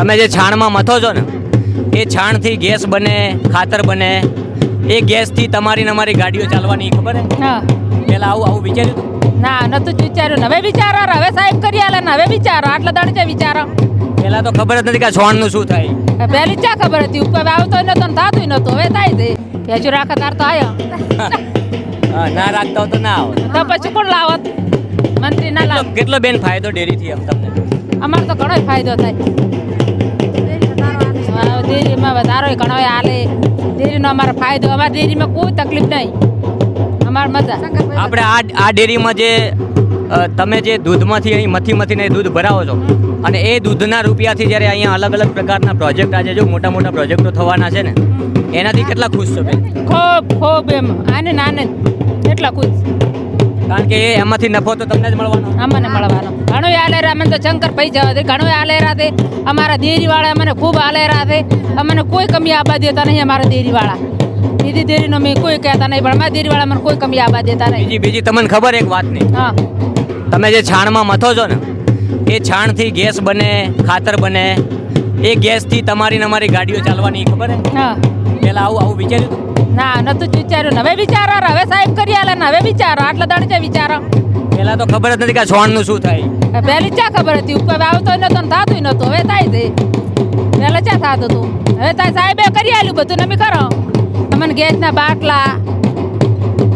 તમે જે છાણમાં મથો છો ને એ છાણથી ગેસ બને ખાતર બને એ ગેસથી તમારી ને અમારી ગાડીઓ ચાલવાની ખબર હે? પેલા આવું આવું વિચાર્યું? ના નતું વિચાર્યું. ને હવે વિચારો હવે સાહેબ કરી આલે ને હવે વિચારો. આટલા દાડ છે વિચારો. પેલા તો ખબર જ નથી કે છોણનું શું થાય. પહેલી ચા ખબર હતી? ઉપર આવતો નતો ને થાતું નતું. હવે થાય છે. ભેજુ રાખે તાર તો આયો. ના રાખતા તો ના આવો. તો પછી કોણ લાવત? મંત્રી ના લાવ. કેટલો- બેન ફાયદો ડેરીથી એમ તમને? અમાર તો ઘણો ફાયદો થાય. ડેરીમાં વધારો ઘણો હાલે. ડેરીનો અમારો ફાયદો અમારે ડેરીમાં કોઈ તકલીફ નહીં. અમારે મજા. આપણે આ આ ડેરીમાં જે તમે જે દૂધમાંથી અહીં મથી મથીને દૂધ ભરાવો છો અને એ દૂધના રૂપિયાથી જ્યારે અહીંયા અલગ અલગ પ્રકારના પ્રોજેક્ટ આજે જો મોટા મોટા પ્રોજેક્ટો થવાના છે ને એનાથી કેટલા ખુશ છો બેન? ખૂબ ખૂબ એમ. આને નાને કેટલા એટલા ખુશ. કારણ કે એ એમાંથી નફો તો તમને જ મળવાનો. અમને મળવાનો. ઘણું અમને તો શંકર ભાઈ જવા દે ઘણો આલેરા છે. અમારા દેરીવાળા અમને ખૂબ આલેરા છે. અમને કોઈ કમી આબા દેતા નહીં અમારા દેરીવાળા. બીજી દેરીનો મેં કોઈ કહેતા નહીં પણ અમારા દેરીવાળા મને કોઈ કમી આબા દેતા નહીં. બીજી બીજી તમને ખબર એક વાત નહીં હા. તમે જે છાણમાં મથો છો ને એ છાણથી ગેસ બને ખાતર બને એ ગેસથી તમારી ને અમારી ગાડીઓ ચાલવાની ખબર હે? હા. પહેલાં આવું આવું વિચાર્યું? ના નતું વિચાર્યું. હવે વિચારો હવે સાહેબ કરી આલે ને હવે વિચારો. આટલા દાડે વિચારો. પેલા તો ખબર જ નથી કે છોણનું શું થાય. પહેલી ચા ખબર હતી? ઉપર આવતો નતો ને થતું નતું. હવે થાય છે પહેલા ચા થતું હતું હવે તાર સાહેબે કરી આલ્યું બધું ને અમે કરો અમને ગેસના બાટલા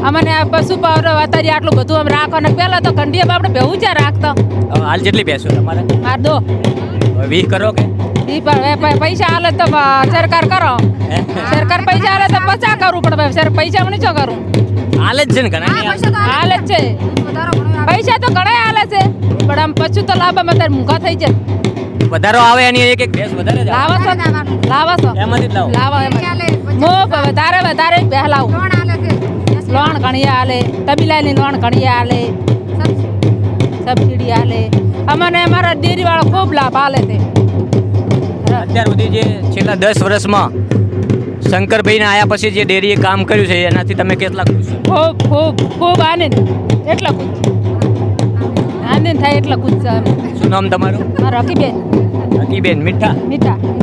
અમને આ પશુ પાવડો અત્યારે આટલું બધું અમે રાખો ને પહેલા તો કંડીએ આપણે ભેવું છે રાખતો. હાલ જેટલી ભેંસો તમારે. માર દો. હવે વીસ કરો કે? ઈ પણ હવે પૈસા હાલે તો સરકાર કરો. સરકાર પૈસા હાલે તો પચા કરવું પણ સર પૈસા મને શું કરું? હાલ જ છે ને ઘણા. હાલે જ છે. પૈસા તો ઘણા પણ આમ પછી તો લાભ અમે મૂંઘા થઈ જાય. વધારો આવે એની એક એક ભેંસ વધારે જ લાવો છો? લાવો છો? એમાંથી જ લાવો. લાવો એમ. મો વધારે વધારે પહેલાવ લોણ ઘણીયા આલે તબીલાની લોણ ઘણીયા આલે સબસિડી આલે અમને અમારા ડેરી વાળો ખૂબ લાભ આલે છે. અત્યાર સુધી જે છેલ્લા દસ વર્ષમાં શંકરભાઈને આયા પછી જે ડેરીએ કામ કર્યું છે એનાથી તમે કેટલા ખુશ ખૂબ ખૂબ ખૂબ આનંદ. એટલા ખુશ આનંદ થાય એટલા અમે. શું નામ તમારું? રકીબેન હકીબેન મીઠા? મીઠા.